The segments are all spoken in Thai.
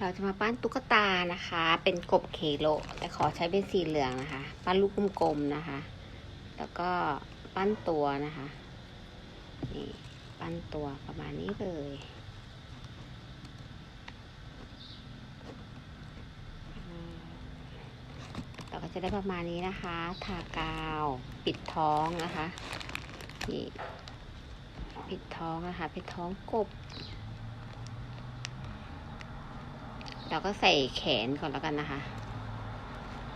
เราจะมาปั้นตุ๊กตานะคะ เป็นกบเคโล แต่ขอใช้เป็นสีเหลืองนะคะ ปั้นลูกกลมๆนะคะ แล้วก็ปั้นตัวนะคะนี่ปั้นตัวประมาณนี้เลยเราก็จะได้ประมาณนี้นะคะ ทากาวปิดท้องนะคะนี่ปิดท้องนะคะปิดท้องกบ เราก็ใส่แขนก่อนแล้วกันนะคะ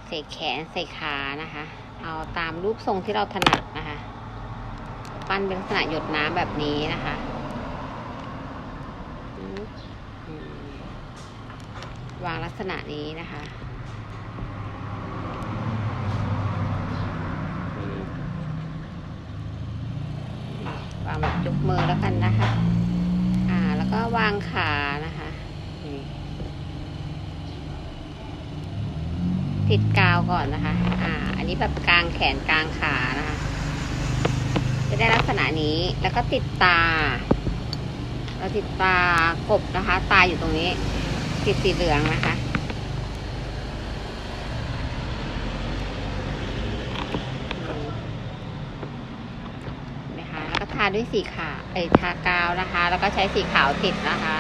ใส่แขนใส่ขานะคะ เอาตามรูปทรงที่เราถนัดนะคะ ปั้นเป็นลักษณะหยดน้ำแบบนี้นะคะวางลักษณะนี้นะคะ วางแบบจุกมือแล้วกันนะคะ อ่า แล้วก็วางขานะคะนี่ ติดกาวก่อนนะคะ อ่า อันนี้แบบกลางแขนกลางขานะคะ จะได้ลักษณะนี้ แล้วก็ติดตา เราติดตากบนะคะ ตาอยู่ตรงนี้ ติดสีเหลืองนะคะเห็นไหมคะ แล้วก็ทาด้วยสีขาวเอ้ทากาวนะคะ แล้วก็ใช้สีขาวติดนะคะ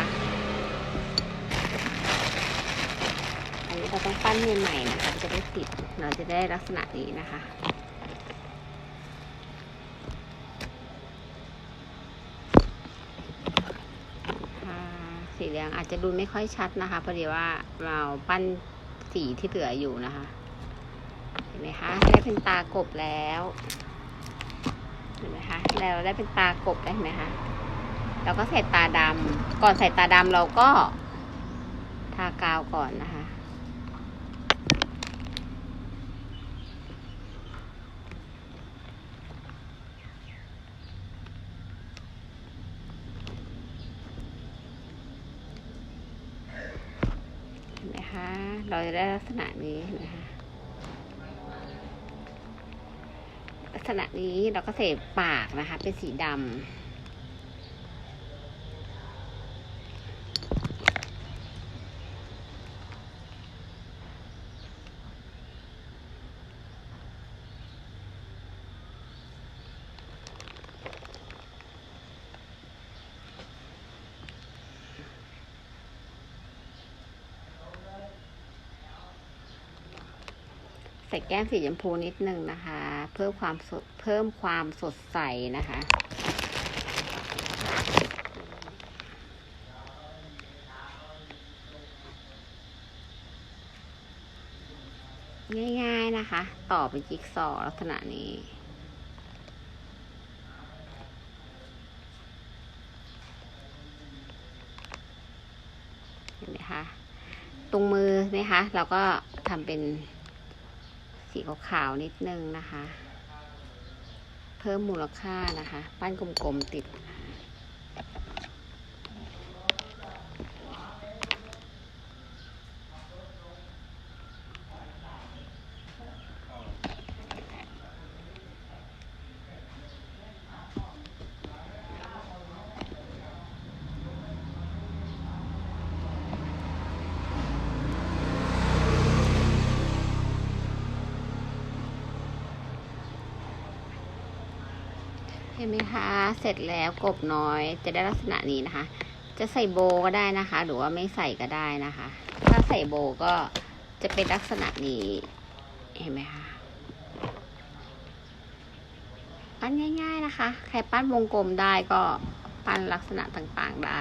อันนี้เราต้องปั้นใหม่ๆนะคะจะได้ติดเราจะได้ลักษณะนี้นะคะสีเหลืองอาจจะดูไม่ค่อยชัดนะคะพอดีว่าเราปั้นสีที่เหลืออยู่นะคะ เห็นไหมคะได้เป็นตากบแล้วเห็นไหมคะแล้วได้เป็นตากบได้ไหมคะเราก็ใส่ตาดำก่อนใส่ตาดำเราก็ทากาวก่อนนะคะ เห็ นไหมคะ เราจะได้ลักษณะนี้นะคะ ลักษณะนี้เราก็เสพปากนะคะ เป็นสีดำ ใส่แก้มสีชมพูนิดนึงนะคะ เพิ่มความสดเพิ่มความสดใสนะคะ ง่ายๆนะคะ ต่อเป็นจิ๊กซอลักษณะนี้เห็นไหมคะ ตรงมือไหมคะ เราก็ทำเป็น สีขาวๆนิดนึงนะคะ เพิ่มมูลค่านะคะ ปั้นกลมๆติด ห็นไหมคะ เสร็จแล้วกบน้อยจะได้ลักษณะนี้นะคะ จะใส่โบก็ได้นะคะ หรือว่าไม่ใส่ก็ได้นะคะ ถ้าใส่โบก็จะเป็นลักษณะนี้ เห็นไหมคะปั้นง่าย ๆนะคะ ใครปั้นวงกลมได้ก็ปั้นลักษณะต่างๆได้